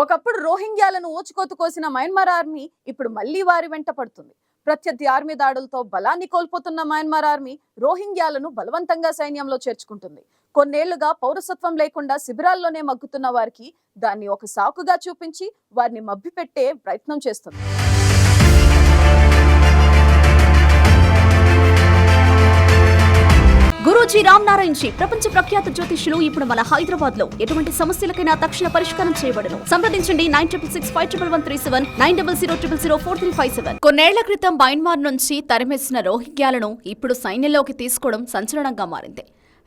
ఒకప్పుడు రోహింగ్యాలను ఊచుకోతు కోసిన Myanmar army ఇప్పుడు మళ్ళీ వారి వెంట పడుతుంది. ప్రత్యర్థి ఆర్మీ దాడులతో బలాన్ని కోల్పోతున్న మయన్మార్ ఆర్మీ రోహింగ్యాలను బలవంతంగా సైన్యంలో చేర్చుకుంటుంది. కొన్నేళ్ళుగా పౌరసత్వం లేకుండా శిబిరాల్లోనే మగ్గుతున్న వారికి దాన్ని ఒక సాకుగా చూపించి వారిని మభ్యపెట్టే ప్రయత్నం చేస్తుంది. శ్రీ రామ్ నారాయణ్ జీ ప్రపంచ ప్రఖ్యాత జ్యోతిష్యులు ఇప్పుడు మన హైదరాబాద్లో ఎటువంటి సమస్యలకైనా తక్షణ పరిష్కారం చేయబడను. సంప్రదించండి nine triple six five triple one three seven nine double zero triple zero four three five seven. కొన్నేళ్ళ క్రితం మయన్మార్ నుంచి తరిమేసిన రోహింగ్యాలను ఇప్పుడు సైన్యంలోకి తీసుకోవడం సంచలనంగా మారింది.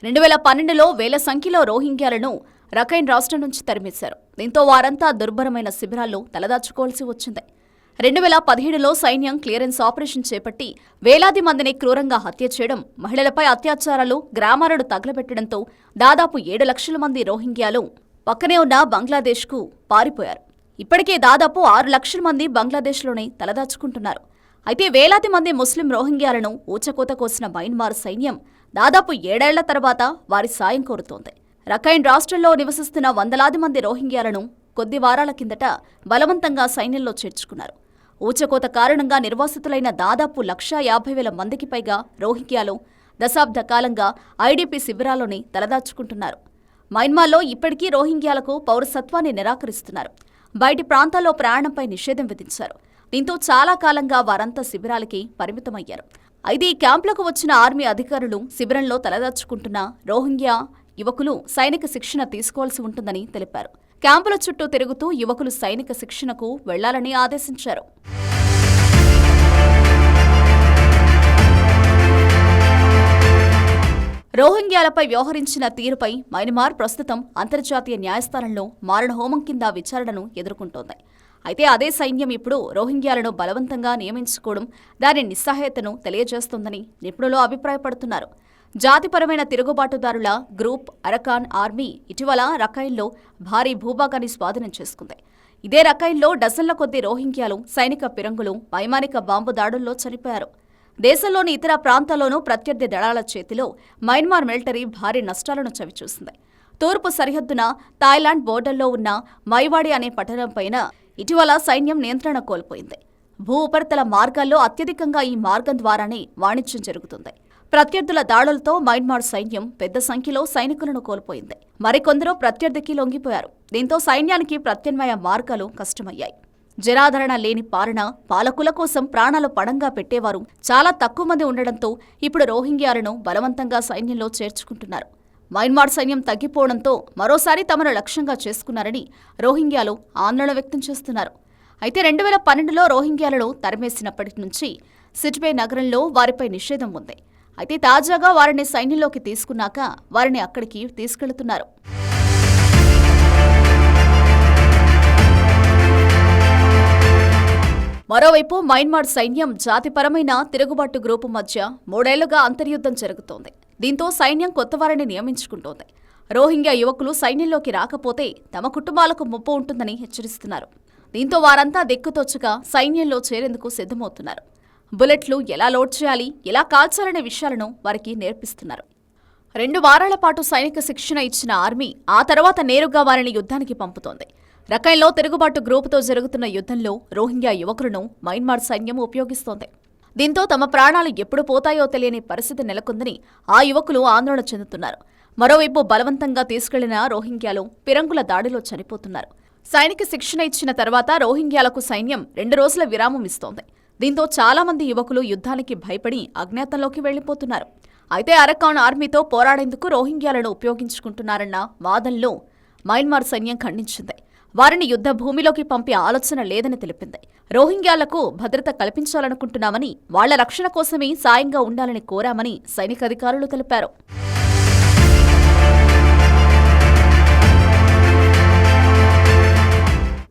రెండు వేల పన్నెండులో వేల సంఖ్యలో రోహింగ్యాలను రకైన్ రాష్ట్రం నుంచి తరిమేశారు. దీంతో వారంతా దుర్భరమైన శిబిరాల్లో తలదాచుకోవాల్సి వచ్చింది. రెండు వేల పదిహేడులో సైన్యం క్లియరెన్స్ ఆపరేషన్ చేపట్టి వేలాది మందిని క్రూరంగా హత్య చేయడం మహిళలపై అత్యాచారాలు గ్రామాలను తగలబెట్టడంతో దాదాపు ఏడు లక్షల మంది రోహింగ్యాలు పక్కనే ఉన్న బంగ్లాదేశ్కు పారిపోయారు. ఇప్పటికే దాదాపు ఆరు లక్షల మంది బంగ్లాదేశ్లోనే తలదాచుకుంటున్నారు. అయితే వేలాది మంది ముస్లిం రోహింగ్యాలను ఊచకోత కోసిన మయన్మార్ సైన్యం దాదాపు ఏడేళ్ళ తర్వాత వారి సాయం కోరుతోంది. రకైన్ రాష్ట్రంలో నివసిస్తున్న వందలాది మంది రోహింగ్యాలను కొద్ది వారాల కిందట బలవంతంగా సైన్యంలో చేర్చుకున్నారు. ఊచకోత కారణంగా నిర్వాసితులైన దాదాపు లక్షా యాభై వేల మందికి పైగా రోహింగ్యాలు దశాబ్ద కాలంగా ఐడీపీ శిబిరాల్లోనే తలదాచుకుంటున్నారు. మయన్మార్లో ఇప్పటికీ రోహింగ్యాలకు పౌరసత్వాన్ని నిరాకరిస్తున్నారు. బయటి ప్రాంతాల్లో ప్రయాణంపై నిషేధం విధించారు. దీంతో చాలా కాలంగా వారంతా శిబిరాలకి పరిమితమయ్యారు. అయితే ఈ క్యాంపులకు వచ్చిన ఆర్మీ అధికారులు శిబిరంలో తలదాచుకుంటున్న రోహింగ్యా యువకులు సైనిక శిక్షణ తీసుకోవాల్సి ఉంటుందని తెలిపారు. క్యాంపుల చుట్టూ తిరుగుతూ యువకులు సైనిక శిక్షణకు వెళ్ళాలని ఆదేశించారు. రోహింగ్యాలపై వ్యవహరించిన తీరుపై మైన్మార్ ప్రస్తుతం అంతర్జాతీయ న్యాయస్థానంలో మారణహోమం కింద విచారణను ఎదుర్కొంటోంది. అయితే అదే సైన్యం ఇప్పుడు రోహింగ్యాలను బలవంతంగా నియమించుకోవడం దాని నిస్సహాయతను తెలియజేస్తోందని నిపుణులు అభిప్రాయపడుతున్నారు. జాతిపరమైన తిరుగుబాటుదారుల గ్రూప్ అరకాన్ ఆర్మీ ఇటీవల రకాయిల్లో భారీ భూభాగాన్ని స్వాధీనం చేసుకుంది. ఇదే రకాయిల్లో డజన్ల కొద్ది రోహింగ్యాలు సైనిక పిరంగులు వైమానిక బాంబు దాడుల్లో చనిపోయారు. దేశంలోని ఇతర ప్రాంతాల్లోనూ ప్రత్యర్థి దళాల చేతిలో మయన్మార్ మిలిటరీ భారీ నష్టాలను చవిచూసింది. తూర్పు సరిహద్దున థాయిలాండ్ బోర్డర్లో ఉన్న మైవాడి అనే పట్టణంపైన ఇటీవల సైన్యం నియంత్రణ కోల్పోయింది. భూ ఉపరితల మార్గాల్లో అత్యధికంగా ఈ మార్గం ద్వారానే వాణిజ్యం జరుగుతుంది. ప్రత్యర్థుల దాడులతో మయన్మార్ సైన్యం పెద్ద సంఖ్యలో సైనికులను కోల్పోయింది. మరికొందరు ప్రత్యర్థికి లొంగిపోయారు. దీంతో సైన్యానికి ప్రత్యామ్నాయ మార్గాలు కష్టమయ్యాయి. జనాదరణ లేని పాలన పాలకుల కోసం ప్రాణాలు పడంగా పెట్టేవారు చాలా తక్కువ మంది ఉండడంతో ఇప్పుడు రోహింగ్యాలను బలవంతంగా సైన్యంలో చేర్చుకుంటున్నారు. మయన్మార్ సైన్యం తగ్గిపోవడంతో మరోసారి తమను లక్ష్యంగా చేసుకున్నారని రోహింగ్యాలు ఆందోళన వ్యక్తం చేస్తున్నారు. అయితే రెండు వేల పన్నెండులో రోహింగ్యాలను తరిమేసినప్పటి నుంచి సిట్బే నగరంలో వారిపై నిషేధం ఉంది. అయితే తాజాగా వారిని సైన్యంలోకి తీసుకున్నాక వారిని అక్కడికి తీసుకెళ్తున్నారు. మరోవైపు మయన్మార్ సైన్యం జాతిపరమైన తిరుగుబాటు గ్రూపు మధ్య మూడేళ్ళుగా అంతర్యుద్ధం జరుగుతోంది. దీంతో సైన్యం కొత్తవారిని నియమించుకుంటోంది. రోహింగ్యా యువకులు సైన్యంలోకి రాకపోతే తమ కుటుంబాలకు ముప్పు ఉంటుందని హెచ్చరిస్తున్నారు. దీంతో వారంతా దిక్కుతోచగా సైన్యంలో చేరేందుకు సిద్ధమవుతున్నారు. బుల్లెట్లు ఎలా లోడ్ చేయాలి ఎలా కాల్చాలనే విషయాలను వారికి నేర్పిస్తున్నారు. రెండు వారాల పాటు సైనిక శిక్షణ ఇచ్చిన ఆర్మీ ఆ తర్వాత నేరుగా వారిని యుద్ధానికి పంపుతోంది. రకైన్లో తిరుగుబాటు గ్రూపుతో జరుగుతున్న యుద్ధంలో రోహింగ్యా యువకులను మయన్మార్ సైన్యం ఉపయోగిస్తోంది. దీంతో తమ ప్రాణాలు ఎప్పుడు పోతాయో తెలియని పరిస్థితి నెలకొందని ఆ యువకులు ఆందోళన చెందుతున్నారు. మరోవైపు బలవంతంగా తీసుకెళ్ళిన రోహింగ్యాలు పిరంగుల దాడిలో చనిపోతున్నారు. సైనిక శిక్షణ ఇచ్చిన తర్వాత రోహింగ్యాలకు సైన్యం రెండు రోజుల విరామం ఇస్తోంది. దీంతో చాలా మంది యువకులు యుద్ధానికి భయపడి అజ్ఞాతంలోకి వెళ్ళిపోతున్నారు అయితే అరకాన్ ఆర్మీతో పోరాడేందుకు రోహింగ్యాలను ఉపయోగించుకుంటున్నారన్న వాదనలో మయన్మార్ సైన్యం ఖండించింది. వారిని యుద్ధ భూమిలోకి పంపే ఆలోచన లేదని తెలిపింది. రోహింగ్యాలకు భద్రత కల్పించాలనుకుంటున్నామని వాళ్ళ రక్షణ కోసమే సాయంగా ఉండాలని కోరామని సైనికాధికారులు తెలిపారు.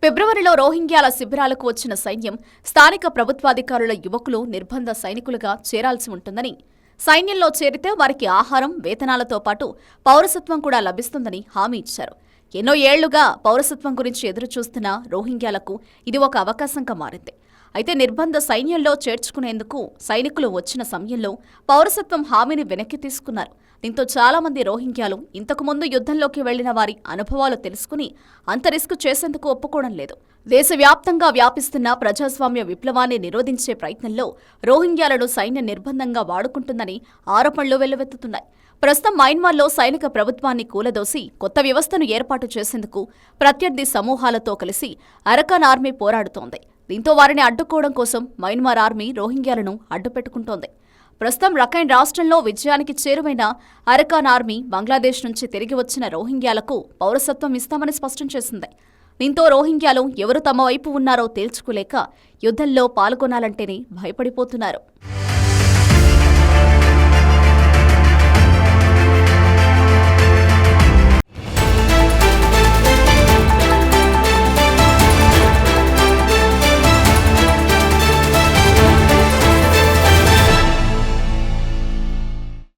ఫిబ్రవరిలో రోహింగ్యాల శిబిరాలకు వచ్చిన సైన్యం స్థానిక ప్రభుత్వాధికారుల యువకులు నిర్బంధ సైనికులుగా చేరాల్సి ఉంటుందని. సైన్యంలో చేరితే వారికి ఆహారం వేతనాలతో పాటు పౌరసత్వం కూడా లభిస్తుందని హామీ ఇచ్చారు. ఎన్నో ఏళ్ళుగా పౌరసత్వం గురించి ఎదురుచూస్తున్న రోహింగ్యాలకు ఇది ఒక అవకాశంగా మారింది. అయితే నిర్బంధ సైన్యంలో చేర్చుకునేందుకు సైనికులు వచ్చిన సమయంలో పౌరసత్వం హామీని వెనక్కి తీసుకున్నారు. దీంతో చాలా మంది రోహింగ్యాలు ఇంతకు ముందు యుద్ధంలోకి వెళ్ళిన వారి అనుభవాలు తెలుసుకుని అంత రిస్క్ చేసేందుకు ఒప్పుకోవడం లేదు. దేశవ్యాప్తంగా వ్యాపిస్తున్న ప్రజాస్వామ్య విప్లవాన్ని నిరోధించే ప్రయత్నంలో రోహింగ్యాలను సైన్య నిర్బంధంగా వాడుకుంటుందని ఆరోపణలు వెల్లువెత్తుతున్నాయి. ప్రస్తుతం మయన్మార్లో సైనిక ప్రభుత్వాన్ని కూలదోసి కొత్త వ్యవస్థను ఏర్పాటు చేసేందుకు ప్రత్యర్థి సమూహాలతో కలిసి అరకాన్ ఆర్మీ పోరాడుతోంది. దీంతో వారిని అడ్డుకోవడం కోసం మయన్మార్ ఆర్మీ రోహింగ్యాలను అడ్డుపెట్టుకుంటోంది. ప్రస్తుతం రఖైన్ రాష్ట్రంలో విజయానికి చేరువైన అరకాన్ ఆర్మీ బంగ్లాదేశ్ నుంచి తిరిగి వచ్చిన రోహింగ్యాలకు పౌరసత్వం ఇస్తామని స్పష్టం చేసింది. దీంతో రోహింగ్యాలు ఎవరు తమ వైపు ఉన్నారో తేల్చుకోలేక యుద్ధంలో పాల్గొనాలంటేనే భయపడిపోతున్నారు.